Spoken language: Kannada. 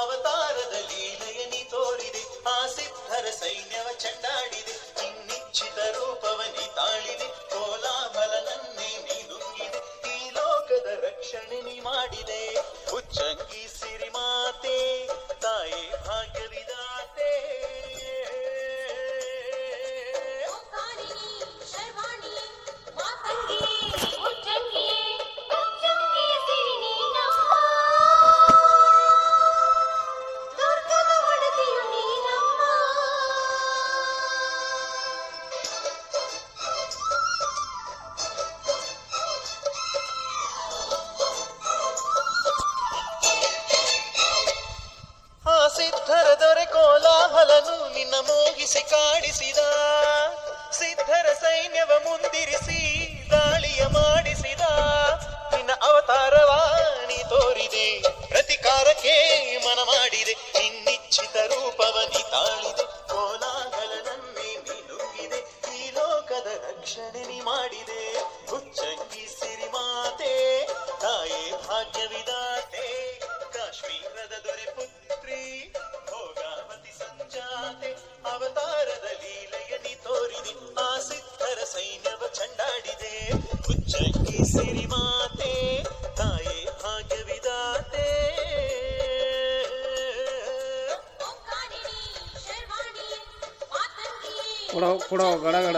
ಅವತಾರದ ಲೀಲೆಯನಿ ತೋರಿದೆ. ಆ ಸಿದ್ಧರ ಸೈನ್ಯವ ಚಂಡಾಡಿದೆ. ಇನ್ನಿಚ್ಛಿತ ರೂಪವನಿ ತಾಳಿದೆ. ಕೋಲಾಹಲನನ್ನೇ ನೀ ನುಂಗಿದೆ ಈ ಲೋಕದ ರಕ್ಷಣೆ ನೀ ಮಾಡಿದೆ. ಮೋಗಿಸಿ ಕಾಣಿಸಿದ ಸಿದ್ಧರ ಸೈನ್ಯವ ಮುಂದಿರಿಸಿ ದಾಳಿಯ ಮಾಡಿಸಿದ, ನಿನ್ನ ಅವತಾರವಾಣಿ ತೋರಿದೆ, ಪ್ರತಿಕಾರಕ್ಕೆ ಮನ ಮಾಡಿದೆ, ಇನ್ನಿಚ್ಛಿತ ರೂಪವನಿ ತಾಳಿದೆ ಕೋಲಾಹಲನನ್ನೇ ನೀ ನುಂಗಿದೆ ಈ ಲೋಕದ ರಕ್ಷಣೆ ನೀ ಮಾಡಿದೆ ಹುಚ್ಚಂಗಿ ಸಿರಿಮಾತೆ, ತಾಯೇ ಭಾಗ್ಯವಿದಾತೆ, ಕಾಶ್ಮೀರದ ಸೈನ್ಯವ ಚಂಡಾಡಿದೆ. ಹುಚ್ಚಂಗಿ ಸಿರಿಮಾತೆ ತಾಯೇ ಭಾಗ್ಯವಿದಾತೆ. ಕೊಡೋ ಕೊಡೋ ಗಡ ಗಡ.